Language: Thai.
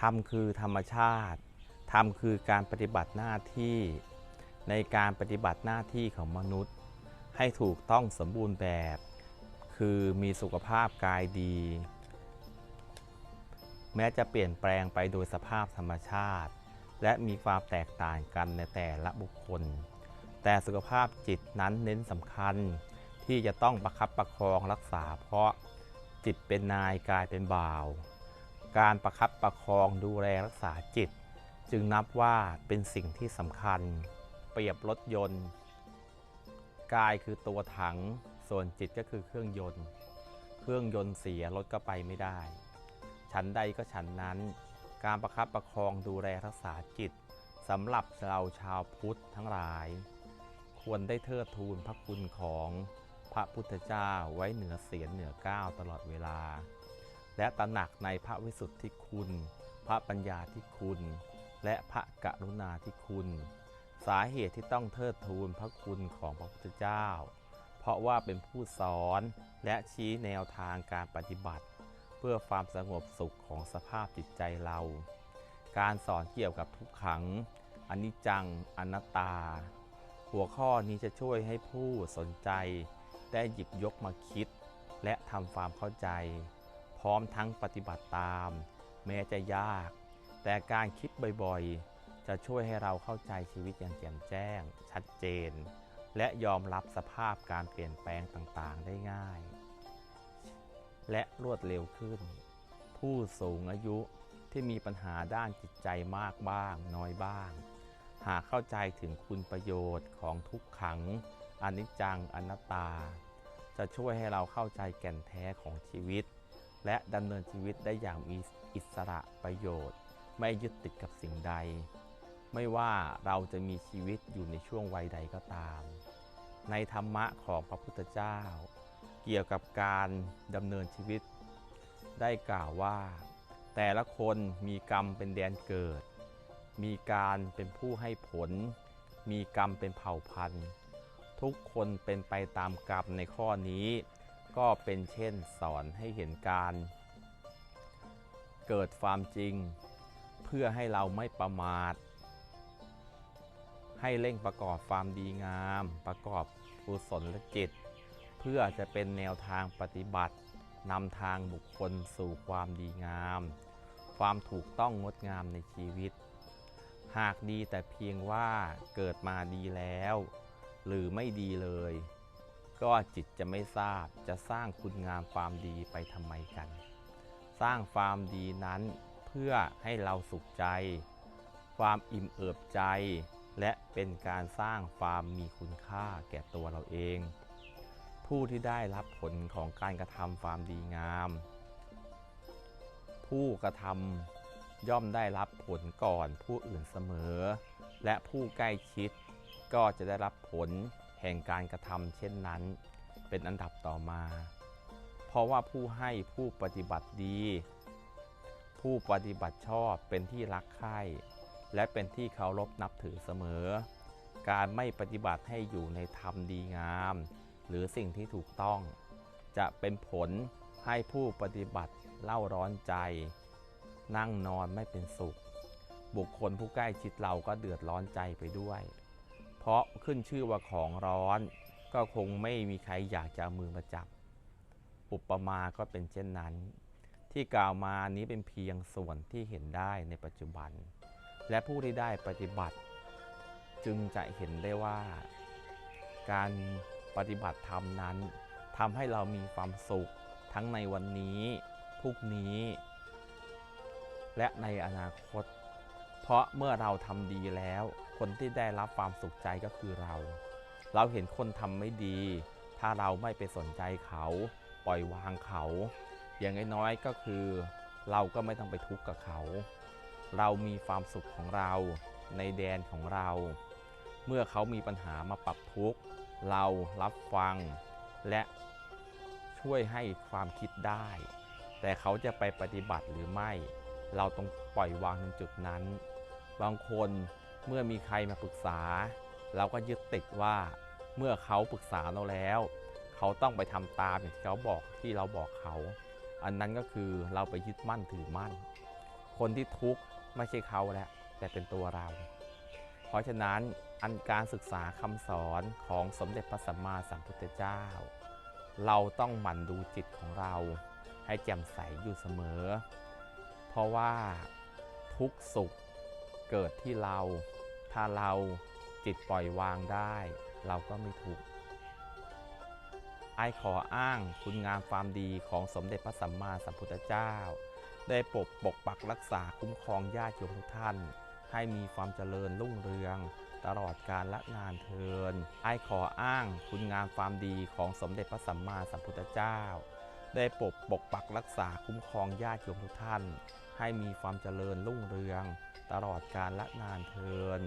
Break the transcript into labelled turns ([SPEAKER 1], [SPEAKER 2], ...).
[SPEAKER 1] ธรรมคือธรรมชาติ ธรรมคือการปฏิบัติหน้าที่ ในการปฏิบัติหน้าที่ของมนุษย์ ให้ถูกต้องสมบูรณ์แบบ คือมีสุขภาพกายดี แม้จะเปลี่ยนแปลงไปโดยสภาพธรรมชาติ และมีความแตกต่างกันในแต่ละบุคคล แต่สุขภาพจิตนั้นเน้นสำคัญ ที่จะต้องประคับประคองรักษาเพราะจิตเป็นนายกายเป็นบ่าว การประคับประคองดูแลรักษาจิต จึงนับว่าเป็นสิ่งที่สำคัญ เปรียบรถยนต์ กายคือตัวถัง ส่วนจิตก็คือเครื่องยนต์ เครื่องยนต์เสียรถก็ไปไม่ได้ฉันใดก็ฉันนั้น การประคับประคองดูแลรักษาจิตสำหรับเราชาวพุทธทั้งหลาย ควรได้เทิดทูนพระคุณของพระพุทธเจ้าไว้เหนือเสียนเหนือก้าวตลอดเวลา และตระหนักในพระวิสุทธิคุณ พระปัญญาที่คุณ และพระกรุณาที่คุณ สาเหตุที่ต้องเทิดทูนพระคุณของพระพุทธเจ้า เพราะว่าเป็นผู้สอนและชี้แนวทางการปฏิบัติ เพื่อความสงบสุขของสภาพจิตใจเรา การสอนเกี่ยวกับทุกขังอนิจจังอนัตตา หัวข้อนี้จะช่วยให้ผู้สนใจได้หยิบยกมาคิด และทำความเข้าใจ พร้อมทั้งปฏิบัติตาม แม้จะยาก แต่การคิดบ่อยๆ จะช่วยให้เราเข้าใจชีวิตอย่างแจ่มแจ้ง ชัดเจน และยอมรับสภาพการเปลี่ยนแปลงต่างๆ ได้ง่าย และรวดเร็วขึ้น ผู้สูงอายุที่มีปัญหาด้านจิตใจมากบ้าง น้อยบ้าง หากเข้าใจถึงคุณประโยชน์ของทุกขังอนิจจังอนัตตา จะช่วยให้เราเข้าใจแก่นแท้ของชีวิต และดำเนินชีวิตได้อย่างมีอิสระประโยชน์ ไม่ยึดติดกับสิ่งใด ไม่ว่าเราจะมีชีวิตอยู่ในช่วงวัยใดก็ตาม ในธรรมะของพระพุทธเจ้า เกี่ยวกับการดำเนินชีวิต ได้กล่าวว่า แต่ละคนมีกรรมเป็นแดนเกิด มีการเป็นผู้ให้ผล มีกรรมเป็นเผ่าพันธุ์ ทุกคนเป็นไปตามกรรมในข้อนี้ ก็เป็นเช่นสอนให้เห็นการ เกิดความจริง เพื่อให้เราไม่ประมาท ให้เร่งประกอบความดีงาม ประกอบกุศลและจิต เพื่อจะเป็นแนวทางปฏิบัตินำทางบุคคลสู่ความดีงาม ความถูกต้องงดงามในชีวิต หากดีแต่เพียงว่าเกิดมาดีแล้ว หรือไม่ดีเลย ก็จิตจะไม่ทราบจะสร้างคุณงามความดีไปทำไมกัน สร้างความดีนั้นเพื่อให้เราสุขใจ ความอิ่มเอิบใจ และเป็นการสร้างความมีคุณค่าแก่ตัวเราเอง ผู้ที่ได้รับผลของการกระทำความดีงาม ผู้กระทำย่อมได้รับผลก่อนผู้อื่นเสมอ และผู้ใกล้ชิดก็จะได้รับผล แห่งการกระทำเช่นนั้น เป็นอันดับต่อมา เพราะว่าผู้ให้ผู้ปฏิบัติดี ผู้ปฏิบัติชอบเป็นที่รักใคร่และเป็นที่เคารพนับถือเสมอ การไม่ปฏิบัติให้อยู่ในธรรมดีงาม หรือสิ่งที่ถูกต้อง จะเป็นผลให้ผู้ปฏิบัติเล่าร้อนใจ นั่งนอนไม่เป็นสุข บุคคลผู้ใกล้ชิดเราก็เดือดร้อนใจไปด้วย ราะขึ้นชื่อว่าของร้อน ก็คงไม่มีใครอยากจะมือมาจับ อุปมาก็เป็นเช่นนั้น ที่กล่าวมานี้เป็นเพียงส่วนที่เห็นได้ในปัจจุบัน และผู้ที่ได้ปฏิบัติ จึงจะเห็นได้ว่า การปฏิบัติธรรมนั้นทำให้เรามีความสุขทั้งในวันนี้พรุ่งนี้ และในอนาคต เพราะเมื่อเราทำดีแล้ว คนที่ได้รับความสุขใจก็คือเรา เราเห็นคนทำไม่ดี ถ้าเราไม่ไปสนใจเขา ปล่อยวางเขา อย่างน้อยก็คือ เราก็ไม่ต้องไปทุกข์กับเขา เรามีความสุขของเราในแดนของเรา เมื่อเขามีปัญหามาปรับทุกข์เรารับฟัง และช่วยให้ความคิดได้ แต่เขาจะไปปฏิบัติหรือไม่ เราต้องปล่อยวางในจุดนั้น บางคนเมื่อมีใครมาปรึกษา เราก็ยึดติดว่าเมื่อเขาปรึกษาเราแล้ว เขาต้องไปทำตามอย่างที่เขาบอกที่เราบอกเขา อันนั้นก็คือเราไปยึดมั่นถือมั่น คนที่ทุกข์ไม่ใช่เขาแล้วแต่เป็นตัวเรา เพราะฉะนั้นอันการศึกษาคำสอนของสมเด็จพระสัมมาสัมพุทธเจ้า เราต้องหมั่นดูจิตของเรา ให้แจ่มใสอยู่เสมอ เพราะว่าทุกข์สุข เกิดที่เรา ถ้าเราจิตปล่อยวางได้ เราก็ไม่ทุกข์ไอขออ้างคุณงามความดีของสมเด็จพระสัมมาสัมพุทธเจ้า ได้ปกปกปักรักษาคุ้มครองญาติโยมทุกท่าน ให้มีความเจริญรุ่งเรือง ตลอดกาลละนานเทินไอขออ้างคุณงามความดีของสมเด็จพระสัมมาสัมพุทธเจ้า ได้ปกปกปักรักษาคุ้มครองญาติโยมทุกท่าน ให้มีความเจริญรุ่งเรือง ตลอดกาลละนานเทิน